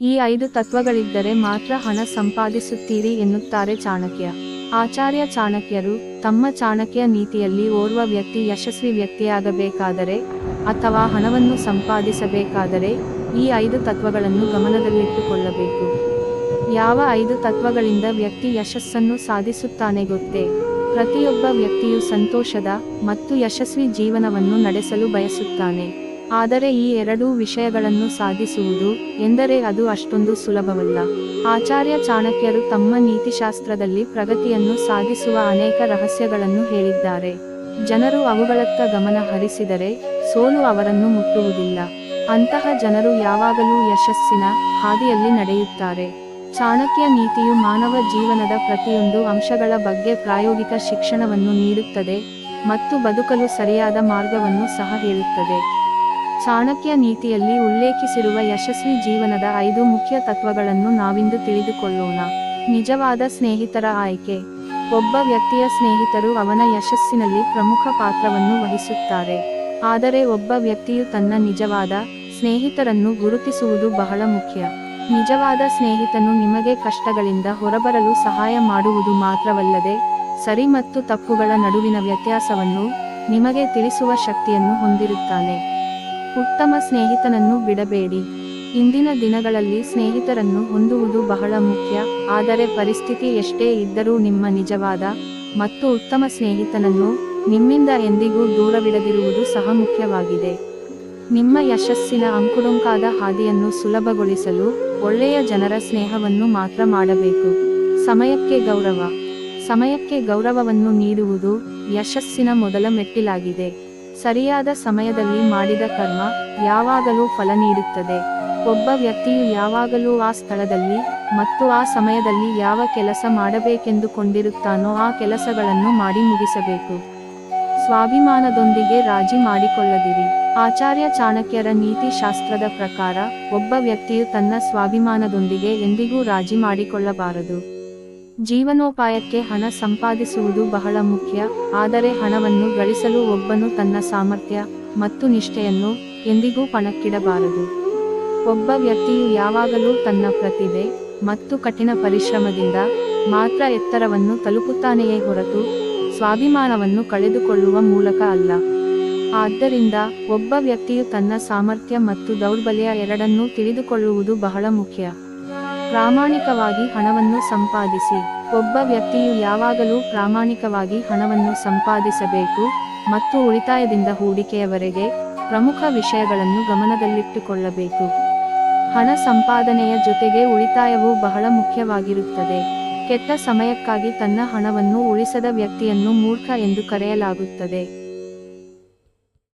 ಈ ಐದು ತತ್ವಗಳಿದ್ದರೆ ಮಾತ್ರ ಹಣ ಸಂಪಾದಿಸುತ್ತೀರಿ ಎನ್ನುತ್ತಾರೆ ಚಾಣಕ್ಯ. ಆಚಾರ್ಯ ಚಾಣಕ್ಯರು ತಮ್ಮ ಚಾಣಕ್ಯ ನೀತಿಯಲ್ಲಿ ಓರ್ವ ವ್ಯಕ್ತಿ ಯಶಸ್ವಿ ವ್ಯಕ್ತಿಯಾಗಬೇಕಾದರೆ ಅಥವಾ ಹಣವನ್ನು ಸಂಪಾದಿಸಬೇಕಾದರೆ ಈ ಐದು ತತ್ವಗಳನ್ನು ಗಮನದಲ್ಲಿಟ್ಟುಕೊಳ್ಳಬೇಕು. ಯಾವ ಐದು ತತ್ವಗಳಿಂದ ವ್ಯಕ್ತಿ ಯಶಸ್ಸನ್ನು ಸಾಧಿಸುತ್ತಾನೆ ಗೊತ್ತೇ? ಪ್ರತಿಯೊಬ್ಬ ವ್ಯಕ್ತಿಯು ಸಂತೋಷದ ಮತ್ತು ಯಶಸ್ವಿ ಜೀವನವನ್ನು ನಡೆಸಲು ಬಯಸುತ್ತಾನೆ. ಆದರೆ ಈ ಎರಡೂ ವಿಷಯಗಳನ್ನು ಸಾಧಿಸುವುದು ಎಂದರೆ ಅದು ಅಷ್ಟೊಂದು ಸುಲಭವಲ್ಲ. ಆಚಾರ್ಯ ಚಾಣಕ್ಯರು ತಮ್ಮ ನೀತಿಶಾಸ್ತ್ರದಲ್ಲಿ ಪ್ರಗತಿಯನ್ನು ಸಾಧಿಸುವ ಅನೇಕ ರಹಸ್ಯಗಳನ್ನು ಹೇಳಿದ್ದಾರೆ. ಜನರು ಅವುಗಳತ್ತ ಗಮನ ಹರಿಸಿದರೆ ಸೋಲು ಅವರನ್ನು ಮುಟ್ಟುವುದಿಲ್ಲ. ಅಂತಹ ಜನರು ಯಾವಾಗಲೂ ಯಶಸ್ಸಿನ ಹಾದಿಯಲ್ಲಿ ನಡೆಯುತ್ತಾರೆ. ಚಾಣಕ್ಯ ನೀತಿಯು ಮಾನವ ಜೀವನದ ಪ್ರತಿಯೊಂದು ಅಂಶಗಳ ಬಗ್ಗೆ ಪ್ರಾಯೋಗಿಕ ಶಿಕ್ಷಣವನ್ನು ನೀಡುತ್ತದೆ ಮತ್ತು ಬದುಕಲು ಸರಿಯಾದ ಮಾರ್ಗವನ್ನು ಸಹ ಹೇಳುತ್ತದೆ. ಚಾಣಕ್ಯ ನೀತಿಯಲ್ಲಿ ಉಲ್ಲೇಖಿಸಿರುವ ಯಶಸ್ವಿ ಜೀವನದ ಐದು ಮುಖ್ಯ ತತ್ವಗಳನ್ನು ನಾವಿಂದು ತಿಳಿದುಕೊಳ್ಳೋಣ. ನಿಜವಾದ ಸ್ನೇಹಿತರ ಆಯ್ಕೆ. ಒಬ್ಬ ವ್ಯಕ್ತಿಯ ಸ್ನೇಹಿತರು ಅವನ ಯಶಸ್ಸಿನಲ್ಲಿ ಪ್ರಮುಖ ಪಾತ್ರವನ್ನು ವಹಿಸುತ್ತಾರೆ. ಆದರೆ ಒಬ್ಬ ವ್ಯಕ್ತಿಯು ತನ್ನ ನಿಜವಾದ ಸ್ನೇಹಿತರನ್ನು ಗುರುತಿಸುವುದು ಬಹಳ ಮುಖ್ಯ. ನಿಜವಾದ ಸ್ನೇಹಿತನು ನಿಮಗೆ ಕಷ್ಟಗಳಿಂದ ಹೊರಬರಲು ಸಹಾಯ ಮಾಡುವುದು ಮಾತ್ರವಲ್ಲದೆ ಸರಿ ಮತ್ತು ತಪ್ಪುಗಳ ನಡುವಿನ ವ್ಯತ್ಯಾಸವನ್ನು ನಿಮಗೆ ತಿಳಿಸುವ ಶಕ್ತಿಯನ್ನು ಹೊಂದಿರುತ್ತಾನೆ. ಉತ್ತಮ ಸ್ನೇಹಿತನನ್ನು ಬಿಡಬೇಡಿ. ಇಂದಿನ ದಿನಗಳಲ್ಲಿ ಸ್ನೇಹಿತರನ್ನು ಹೊಂದುವುದು ಬಹಳ ಮುಖ್ಯ. ಆದರೆ ಪರಿಸ್ಥಿತಿ ಎಷ್ಟೇ ಇದ್ದರೂ ನಿಮ್ಮ ನಿಜವಾದ ಮತ್ತು ಉತ್ತಮ ಸ್ನೇಹಿತನನ್ನು ನಿಮ್ಮಿಂದ ಎಂದಿಗೂ ದೂರವಿಡದಿರುವುದು ಸಹ ಮುಖ್ಯವಾಗಿದೆ. ನಿಮ್ಮ ಯಶಸ್ಸಿನ ಅಂಕುಡೊಂಕಾದ ಹಾದಿಯನ್ನು ಸುಲಭಗೊಳಿಸಲು ಒಳ್ಳೆಯ ಜನರ ಸ್ನೇಹವನ್ನು ಮಾತ್ರ ಮಾಡಬೇಕು. ಸಮಯಕ್ಕೆ ಗೌರವ. ಸಮಯಕ್ಕೆ ಗೌರವವನ್ನು ನೀಡುವುದು ಯಶಸ್ಸಿನ ಮೊದಲ ಮೆಟ್ಟಿಲಾಗಿದೆ. ಸರಿಯಾದ ಸಮಯದಲ್ಲಿ ಮಾಡಿದ ಕರ್ಮ ಯಾವಾಗಲೂ ಫಲ ನೀಡುತ್ತದೆ. ಒಬ್ಬ ವ್ಯಕ್ತಿಯು ಯಾವಾಗಲೂ ಆ ಸ್ಥಳದಲ್ಲಿ ಮತ್ತು ಆ ಸಮಯದಲ್ಲಿ ಯಾವ ಕೆಲಸ ಮಾಡಬೇಕೆಂದುಕೊಂಡಿರುತ್ತಾನೋ ಆ ಕೆಲಸಗಳನ್ನು ಮಾಡಿ ಮುಗಿಸಬೇಕು. ಸ್ವಾಭಿಮಾನದೊಂದಿಗೆ ರಾಜಿ ಮಾಡಿಕೊಳ್ಳದಿರಿ. ಆಚಾರ್ಯ ಚಾಣಕ್ಯರ ನೀತಿ ಶಾಸ್ತ್ರದ ಪ್ರಕಾರ ಒಬ್ಬ ವ್ಯಕ್ತಿಯು ತನ್ನ ಸ್ವಾಭಿಮಾನದೊಂದಿಗೆ ಎಂದಿಗೂ ರಾಜಿ ಮಾಡಿಕೊಳ್ಳಬಾರದು. ಜೀವನೋಪಾಯಕ್ಕೆ ಹಣ ಸಂಪಾದಿಸುವುದು ಬಹಳ ಮುಖ್ಯ, ಆದರೆ ಹಣವನ್ನು ಗಳಿಸಲು ಒಬ್ಬನು ತನ್ನ ಸಾಮರ್ಥ್ಯ ಮತ್ತು ನಿಷ್ಠೆಯನ್ನು ಎಂದಿಗೂ ಪಣಕ್ಕಿಡಬಾರದು. ಒಬ್ಬ ವ್ಯಕ್ತಿಯು ಯಾವಾಗಲೂ ತನ್ನ ಪ್ರತಿಭೆ ಮತ್ತು ಕಠಿಣ ಪರಿಶ್ರಮದಿಂದ ಮಾತ್ರ ಎತ್ತರವನ್ನು ತಲುಪುತ್ತಾನೆಯೇ ಹೊರತು ಸ್ವಾಭಿಮಾನವನ್ನು ಕಳೆದುಕೊಳ್ಳುವ ಮೂಲಕ ಅಲ್ಲ. ಆದ್ದರಿಂದ ಒಬ್ಬ ವ್ಯಕ್ತಿಯು ತನ್ನ ಸಾಮರ್ಥ್ಯ ಮತ್ತು ದೌರ್ಬಲ್ಯ ಎರಡನ್ನೂ ತಿಳಿದುಕೊಳ್ಳುವುದು ಬಹಳ ಮುಖ್ಯ. ಪ್ರಾಮಾಣಿಕವಾಗಿ ಹಣವನ್ನು ಸಂಪಾದಿಸಿ. ಒಬ್ಬ ವ್ಯಕ್ತಿಯು ಯಾವಾಗಲೂ ಪ್ರಾಮಾಣಿಕವಾಗಿ ಹಣವನ್ನು ಸಂಪಾದಿಸಬೇಕು ಮತ್ತು ಉಳಿತಾಯದಿಂದ ಹೂಡಿಕೆಯವರೆಗೆ ಪ್ರಮುಖ ವಿಷಯಗಳನ್ನು ಗಮನದಲ್ಲಿಟ್ಟುಕೊಳ್ಳಬೇಕು. ಹಣ ಸಂಪಾದನೆಯ ಜೊತೆಗೆ ಉಳಿತಾಯವೂ ಬಹಳ ಮುಖ್ಯವಾಗಿರುತ್ತದೆ. ಕೆಟ್ಟ ಸಮಯಕ್ಕಾಗಿ ತನ್ನ ಹಣವನ್ನು ಉಳಿಸದ ವ್ಯಕ್ತಿಯನ್ನು ಮೂರ್ಖ ಎಂದು ಕರೆಯಲಾಗುತ್ತದೆ.